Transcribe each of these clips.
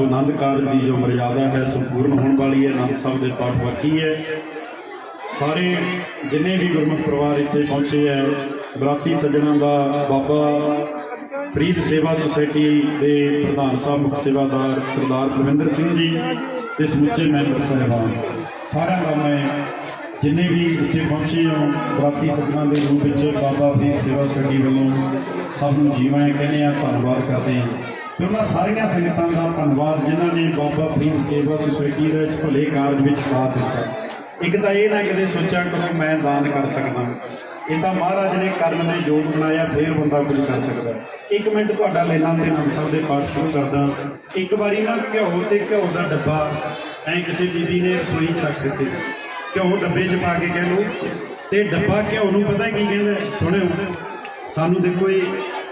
ਸੋ ਆਨੰਦ ਕਾਰਜ ਦੀ ਜੋ ਮਰਜ਼ਾਦਾ ਹੈ, ਸੰਪੂਰਨ ਹੋਣ ਵਾਲੀ ਹੈ, ਆਨੰਦ ਸਾਹਿਬ ਦੇ ਪਾਠ ਬਾਕੀ ਹੈ। ਸਾਰੇ ਜਿੰਨੇ ਵੀ ਗੁਰਮੁਖ ਪਰਿਵਾਰ ਇੱਥੇ ਪਹੁੰਚੇ ਹੈ, ਬਰਾਤੀ ਸੱਜਣਾ ਦਾ, ਬਾਬਾ ਫਰੀਦ ਸੇਵਾ ਸੁਸਾਇਟੀ ਦੇ ਪ੍ਰਧਾਨ ਸਾਹਿਬ, ਮੁਖ ਸੇਵਾਦਾਰ ਸਰਦਾਰ ਬਲਵਿੰਦਰ ਸਿੰਘ ਜੀ ਤੇ ਸਮੁੱਚੇ ਮੈਂਬਰ ਸਾਹਿਬਾਨ, ਸਾਰਿਆਂ ਦਾ ਮੈਂ ਜਿੰਨੇ ਵੀ ਇੱਥੇ ਪਹੁੰਚੇ ਹੋ, ਬਰਾਤੀ ਸੱਜਣਾ ਦੇ ਰੂਪ ਵਿੱਚ ਬਾਬਾ ਫਰੀਦ ਸੇਵਾ ਸੁਸਾਇਟੀ ਵੱਲੋਂ ਸਭ ਨੂੰ ਜੀਵਾਂ ਕਹਿੰਦੇ ਆ, ਧੰਨਵਾਦ ਕਰਦੇ ਹਾਂ। ਤੇ ਉਹਨਾਂ ਸਾਰੀਆਂ ਸੰਗਤਾਂ ਦਾ ਧੰਨਵਾਦ, ਜਿਨ੍ਹਾਂ ਨੇ ਬਾਬਾ ਫਰੀਦ ਸੇਵਾ ਸੁਸਾਇਟੀ ਦੇ ਇਸ ਭਲੇ ਕਾਰਜ ਵਿੱਚ ਸਾਥ ਦਿੱਤਾ। ਇੱਕ ਤਾਂ ਇਹ ਨਾ ਕਦੇ ਸੋਚਿਆ ਕਰੋ, ਮੈਂ ਦਾਨ ਕਰ ਸਕਦਾ। ਇਹ ਤਾਂ ਮਹਾਰਾਜ ਨੇ ਕਰਮ ਦੇ ਯੋਗ ਬਣਾਇਆ, ਫਿਰ ਬੰਦਾ ਕੁਝ ਕਰ ਸਕਦਾ। ਇੱਕ ਮਿੰਟ ਤੁਹਾਡਾ ਲੈਣਾ ਤੇ ਨਾਮ ਦੇ ਪਾਠ ਸ਼ੁਰੂ ਕਰਦਾ। ਇੱਕ ਵਾਰੀ ਨਾ ਘਿਓ ਤੇ ਘਿਓ ਦਾ ਡੱਬਾ, ਐਂ ਕਿਸੇ ਬੀਬੀ ਨੇ ਰਸੋਈ 'ਚ ਰੱਖ ਦਿੱਤੇ। ਘਿਓ ਡੱਬੇ 'ਚ ਪਾ ਕੇ ਕਹਿ ਲਓ। ਤੇ ਡੱਬਾ ਘਿਓ ਨੂੰ ਪਤਾ ਕੀ ਕਹਿੰਦਾ? ਸੁਣਿਓ। ਸਾਨੂੰ ਦੇਖੋ ਇਹ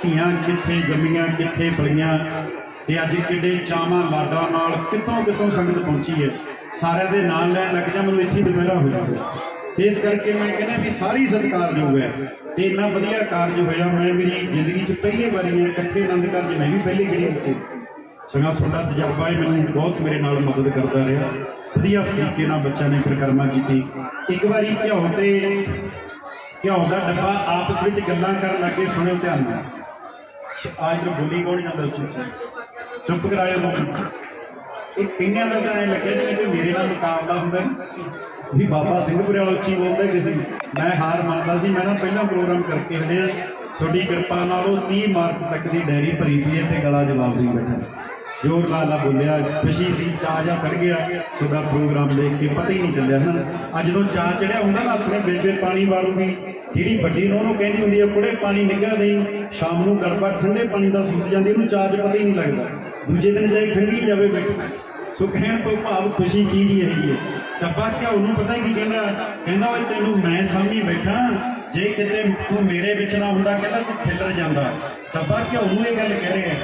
ਧੀਆਂ ਕਿੱਥੇ, ਜੰਮੀਆਂ ਕਿੱਥੇ ਪਲੀਆਂ ਤੇ ਅੱਜ ਕਿੱਡੇ ਚਾਵਾਂ ਲਾਡਾਂ ਨਾਲ ਕਿੱਥੋਂ ਕਿੱਥੋਂ ਸੰਗਤ ਪਹੁੰਚੀ ਹੈ? ਸਾਰਿਆਂ ਦੇ ਨਾਲ ਲੈਣ ਲੱਗ ਜਾ, ਮੈਨੂੰ ਇੱਥੇ ਹੀ ਦੁਪਹਿਰਾ ਹੋਇਆ ਇਸ ਕਰਕੇ ਮੈਂ ਕਹਿੰਦਾ ਵੀ ਸਾਰੀ ਸਤਿਕਾਰਯੋਗ ਹੈ। ਤੇ ਇੰਨਾ ਵਧੀਆ ਕਾਰਜ ਹੋਇਆ ਮੈਂ ਮੇਰੀ ਜ਼ਿੰਦਗੀ 'ਚ ਪਹਿਲੀ ਵਾਰੀ ਹੈ ਇਕੱਠੇ ਆਨੰਦ ਕਾਰਜ ਮੈਂ ਵੀ ਪਹਿਲੇ ਗੇੜੇ ਦਿੱਤੇ ਸਗਾ ਤੁਹਾਡਾ ਤਜਰਬਾ ਹੈ, ਮੈਨੂੰ ਬਹੁਤ ਮੇਰੇ ਨਾਲ ਮਦਦ ਕਰਦਾ ਰਿਹਾ। ਵਧੀਆ ਤਰੀਕੇ ਨਾਲ ਬੱਚਿਆਂ ਨੇ ਪ੍ਰਕਰਮਾ ਕੀਤੀ। ਇੱਕ ਵਾਰੀ ਘਿਓ ਤੇ ਘਿਓ ਦਾ ਡੱਬਾ ਆਪਸ ਵਿੱਚ ਗੱਲਾਂ ਕਰਨ ਲੱਗੇ ਸੁਣਿਓ ਧਿਆਨ ਨਾਲ। ਆਜ ਨੂੰ ਬੋਲੀ ਕੌਣ ਜਾਂਦਾ ਉੱਚੀ ਚੁੱਪ ਕਰਾਇਓ ਲੋਕ ਇਹ ਕਈਆਂ ਦਾ ਤਾਂ ਐ ਲੱਗਿਆ ਜਿਵੇਂ ਕਿ ਮੇਰੇ ਨਾਲ ਮੁਕਾਬਲਾ ਹੁੰਦਾ ਵੀ ਬਾਬਾ ਸਿੰਘਪੁਰੇ ਵਾਲਾ ਉੱਚੀ ਬੋਲਦਾ ਕਿਸੇ ਮੈਂ ਹਾਰ ਮੰਨਦਾ ਸੀ। ਮੈਂ ਨਾ ਪਹਿਲਾਂ ਪ੍ਰੋਗਰਾਮ ਕਰਕੇ ਹਟਿਆ। ਤੁਹਾਡੀ ਕਿਰਪਾ ਨਾਲ ਉਹ 30 ਮਾਰਚ ਤੱਕ ਦੀ ਡਾਇਰੀ ਭਰੀ ਪਈ ਹੈ ਤੇ ਗਲਾ ਜਵਾਬ ਨਹੀਂ ਬੈਠਾ। ਜੋਰ ਲਾਲਾ ਬੋਲਿਆ, ਖੁਸ਼ੀ ਸੀ ਚਾਹ ਜਾ ਚੜ ਗਿਆ। ਤੁਹਾਡਾ ਪ੍ਰੋਗਰਾਮ ਦੇਖ ਕੇ ਪਤਾ ਹੀ ਨਹੀਂ ਚੱਲਿਆ ਨਾ ਅੱਜ ਜਦੋਂ ਚਾਹ ਚੜਿਆ ਹੁੰਦਾ ਨਾ, ਆਪਣੇ ਬੇਬੇ ਪਾਣੀ ਵਾਰੂਗੀ ਜਿਹੜੀ ਵੱਡੀ ਨੂੰ ਉਹਨੂੰ ਕਹਿੰਦੀ ਹੁੰਦੀ ਹੈ ਕੁੜੇ, ਪਾਣੀ ਨਿੱਘਾ ਦੇਈ ਸ਼ਾਮ ਨੂੰ ਗਰਬਾ ਠੰਡੇ ਪਾਣੀ ਦਾ ਸੁੱਕ ਜਾਂਦੀ ਉਹਨੂੰ ਚਾਹ 'ਚ ਪਤਾ ਹੀ ਨਹੀਂ ਲੱਗਦਾ। ਦੂਜੇ ਦਿਨ ਜਾਈ ਖੰਗੀ ਜਾਵੇ ਬੈਠਾ। ਸੋ ਕਹਿਣ ਤੋਂ ਭਾਵ ਖੁਸ਼ੀ ਚੀਜ਼ ਹੀ ਹੈਗੀ ਹੈ। ਟੱਬਾ ਕਿਆ ਉਹਨੂੰ ਪਤਾ ਕੀ ਕਹਿੰਦਾ? ਕਹਿੰਦਾ, ਓਏ, ਤੈਨੂੰ ਮੈਂ ਸਾਹਮਣੇ ਬੈਠਾ। ਜੇ ਕਿਤੇ ਤੂੰ ਮੇਰੇ ਵਿੱਚ ਨਾ ਹੁੰਦਾ, ਕਹਿੰਦਾ ਤੂੰ ਖਿਲਰ ਜਾਂਦਾ। ਟੱਬਾ ਕਿਆ ਉਹਨੂੰ ਇਹ ਗੱਲ ਕਹਿ ਰਿਹਾ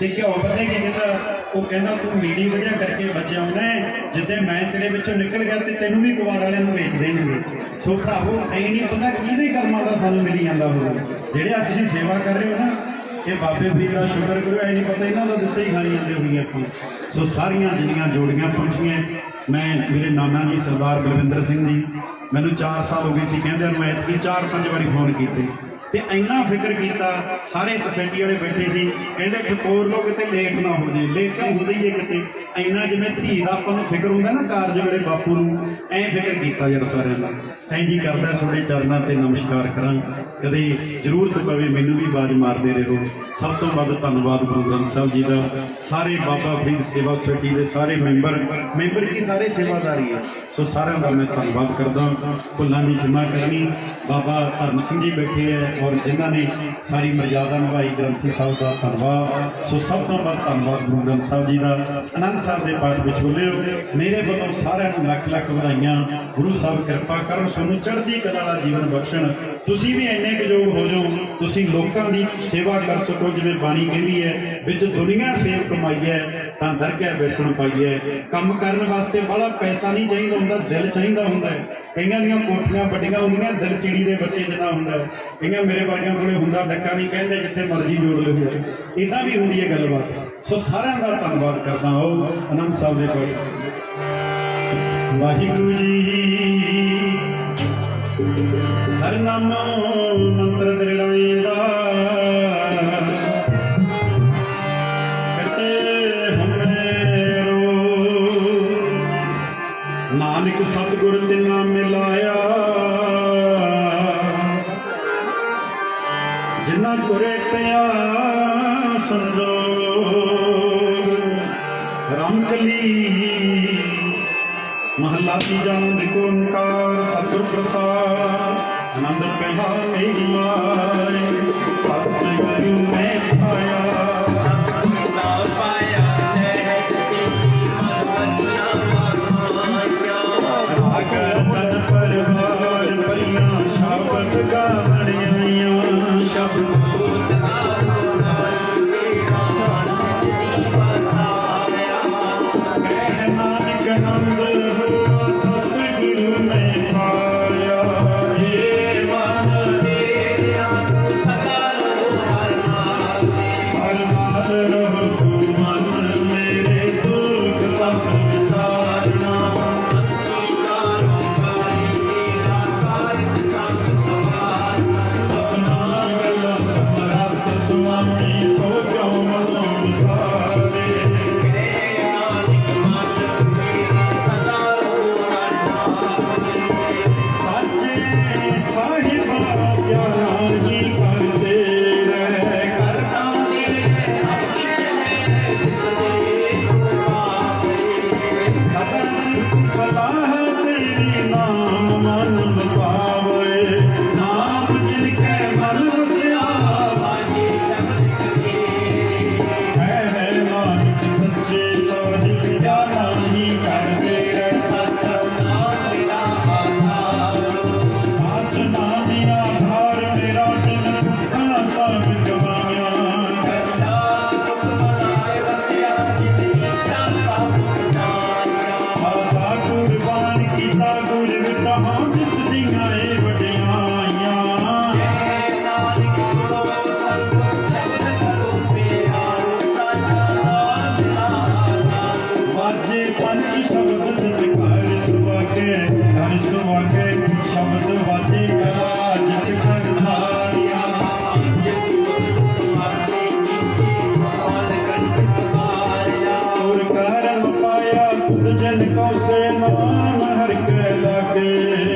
ਤੇ ਘਿਓ ਪਤਾ ਕੀ ਕਹਿੰਦਾ ਉਹ ਕਹਿੰਦਾ ਤੂੰ ਮੇਰੀ ਵਜ੍ਹਾ ਕਰਕੇ ਬਚਿਆ ਹੁੰਦਾ ਜਿੱਦੇ ਮੈਂ ਤੇਰੇ ਵਿੱਚੋਂ ਨਿਕਲ ਗਿਆ ਤੇ ਤੈਨੂੰ ਵੀ ਕੁਵਾੜ ਵਾਲਿਆਂ ਨੂੰ ਵੇਚ ਦੇਣਗੇ ਸੋ ਭਰਾਵੋ, ਐ ਨਹੀਂ ਪਤਾ ਕਿਹਦੇ ਕਰਮਾਂ ਦਾ ਸਾਨੂੰ ਮਿਲੀ ਜਾਂਦਾ ਹੋਵੇ ਜਿਹੜੇ ਅੱਜ ਤੁਸੀਂ ਸੇਵਾ ਕਰ ਰਹੇ ਹੋ ਨਾ, ਇਹ ਬਾਬੇ ਫਰੀਦ ਦਾ ਸ਼ੁਕਰ ਕਰੋ, ਐ ਨਹੀਂ ਪਤਾ ਇਹਨਾਂ ਦਾ ਦਿੱਤੇ ਹੀ ਖਾਣੀ ਜਾਂਦੇ ਹੋਣਗੇ ਆਪਾਂ। ਸੋ ਸਾਰੀਆਂ ਜਿਹੜੀਆਂ ਜੋੜੀਆਂ ਪਹੁੰਚੀਆਂ ਮੈਂ, ਮੇਰੇ ਨਾਨਾ ਜੀ ਸਰਦਾਰ ਬਲਵਿੰਦਰ ਸਿੰਘ ਜੀ, ਮੈਨੂੰ 4 ਸਾਲ ਹੋ ਗਏ ਸੀ ਕਹਿੰਦੇ ਮੈਂ ਐਤਕੀ 4-5 ਵਾਰੀ ਫੋਨ ਕੀਤੇ। ਤੇ ਇੰਨਾ ਫਿਕਰ ਕੀਤਾ, ਸਾਰੇ ਸੁਸਾਇਟੀ ਵਾਲੇ ਬੈਠੇ ਸੀ, ਕਹਿੰਦੇ ਠਕੋਰ ਲੋਕ ਕਿਤੇ ਲੇਟ ਨਾ ਹੋ ਜੇ ਲੇਟ ਤਾਂ ਹੁੰਦਾ ਹੀ ਹੈ ਕਿਤੇ। ਇੰਨਾ ਜਿਵੇਂ ਧੀ ਦਾ ਆਪਾਂ ਨੂੰ ਫਿਕਰ ਹੁੰਦਾ ਨਾ ਕਾਰਜ ਵੇਲੇ ਬਾਪੂ ਨੂੰ, ਐਂ ਫਿਕਰ ਕੀਤਾ ਯਾਰ ਸਾਰਿਆਂ ਦਾ। ਐਂ ਜੀ ਕਰਦਾ ਤੁਹਾਡੇ ਚਰਨਾਂ ਤੇ ਨਮਸਕਾਰ ਕਰਾਂ। ਕਦੇ ਜ਼ਰੂਰਤ ਪਵੇ ਮੈਨੂੰ ਵੀ ਆਵਾਜ਼ ਮਾਰਦੇ ਰਹੋ। ਸਭ ਤੋਂ ਵੱਧ ਧੰਨਵਾਦ ਗੁਰੂ ਗ੍ਰੰਥ ਸਾਹਿਬ ਜੀ ਦਾ। ਸਾਰੇ ਬਾਬਾ ਫਰੀਦ ਸੇਵਾ ਸੁਸਾਇਟੀ ਦੇ ਸਾਰੇ ਮੈਂਬਰ ਮੈਂਬਰ ਕੀ ਸਾਰੇ ਸੇਵਾਦਾਰੀ ਹੈ? ਸੋ ਸਾਰਿਆਂ ਦਾ ਮੈਂ ਧੰਨਵਾਦ ਕਰਦਾ। ਭੁੱਲਾਂ ਦੀ ਖਿਮਾ ਕਰਨੀ। ਬਾਬਾ ਧਰਮ ਸਿੰਘ ਜੀ ਬੈਠੇ ਹੈ। ਔਰ ਜਿਨ੍ਹਾਂ ਨੇ ਸਾਰੀ ਮਰਜ਼ਾਦਾ ਨਿਭਾਈ ਗ੍ਰੰਥੀ ਸਾਹਿਬ ਦਾ ਧੰਨਵਾਦ। ਸੋ ਸਭ ਤੋਂ ਵੱਧ ਧੰਨਵਾਦ ਗੁਰੂ ਗ੍ਰੰਥ ਸਾਹਿਬ ਜੀ ਦਾ। ਆਨੰਦ ਸਾਹਿਬ ਦੇ ਪਾਠ ਵਿੱਚ ਬੋਲਿਓ, ਮੇਰੇ ਵੱਲੋਂ ਸਾਰਿਆਂ ਨੂੰ ਲੱਖ ਲੱਖ ਵਧਾਈਆਂ। ਗੁਰੂ ਸਾਹਿਬ ਕਿਰਪਾ ਕਰਨ, ਸਾਨੂੰ ਚੜ੍ਹਦੀ ਕਲਾ ਵਾਲਾ ਜੀਵਨ ਬਖਸ਼ਣ। ਤੁਸੀਂ ਵੀ ਇੰਨੇ ਕੁ ਹੋ ਜਾਓ, ਤੁਸੀਂ ਲੋਕਾਂ ਦੀ ਸੇਵਾ ਕਰ ਸਕੋ, ਜਿਵੇਂ ਬਾਣੀ ਕਹਿੰਦੀ ਹੈ, ਵਿੱਚ ਦੁਨੀਆ ਸੇਵ ਕਮਾਈ ਹੈ ਤਾਂ ਦਰਗਾਹ ਬੈਸਣ ਪਾਈਏ। ਕੰਮ ਕਰਨ ਵਾਸਤੇ ਬੜਾ ਪੈਸਾ ਨਹੀਂ ਚਾਹੀਦਾ ਹੁੰਦਾ, ਦਿਲ ਚਾਹੀਦਾ ਹੁੰਦਾ ਕਈਆਂ ਦੀਆਂ ਕੋਠੀਆਂ ਵੱਡੀਆਂ ਹੁੰਦੀਆਂ, ਦਿਲ ਚਿੜੀ ਦੇ ਬੱਚੇ ਜਿੰਨਾ ਹੁੰਦਾ ਕਈਆਂ ਮੇਰੇ ਵਰਗਿਆਂ ਕੋਲੇ ਹੁੰਦਾ, ਡੱਕਾ ਨਹੀਂ ਕਹਿੰਦੇ ਜਿੱਥੇ ਮਰਜ਼ੀ ਜੋੜ ਲਓ। ਇਦਾਂ ਵੀ ਹੁੰਦੀ ਹੈ ਗੱਲਬਾਤ। ਸੋ ਸਾਰਿਆਂ ਦਾ ਧੰਨਵਾਦ ਕਰਦਾ ਹਾਂ ਅਨੰਦ ਸਾਹਿਬ ਦੇ ਕੋਲ। ਵਾਹਿਗੁਰੂ ਜੀ, ਹਰ ਨਾਮ, ਮੰਤਰ ਦ੍ਰਿੜਾਈਂਦਾ ਨਾਨਕ ਸਤਿਗੁਰ ਮਿਲਾਇਆ। ਜਿਨ੍ਹਾਂ ਕੁਰੇ ਪਿਆ ਸੰਜੋਗ। ਰਾਮਕਲੀ ਮਹੱਲਾ ਤੀਜਾ ਆਨੰਦ ਕੋ ਓੰਕਾਰ, ਸਤਿਗੁਰ ਪ੍ਰਸਾਦ। ਆਨੰਦ ਪਿਆ ਮੇਰੀ ਮਾਏ, ਸਤਿਗੁਰੂ ਮੈਂ ਪਾਇਆ ਜਨ ਕੋ ਸੇ ਨਾਮ ਹਰ ਕੇ ਲਾਗੇ।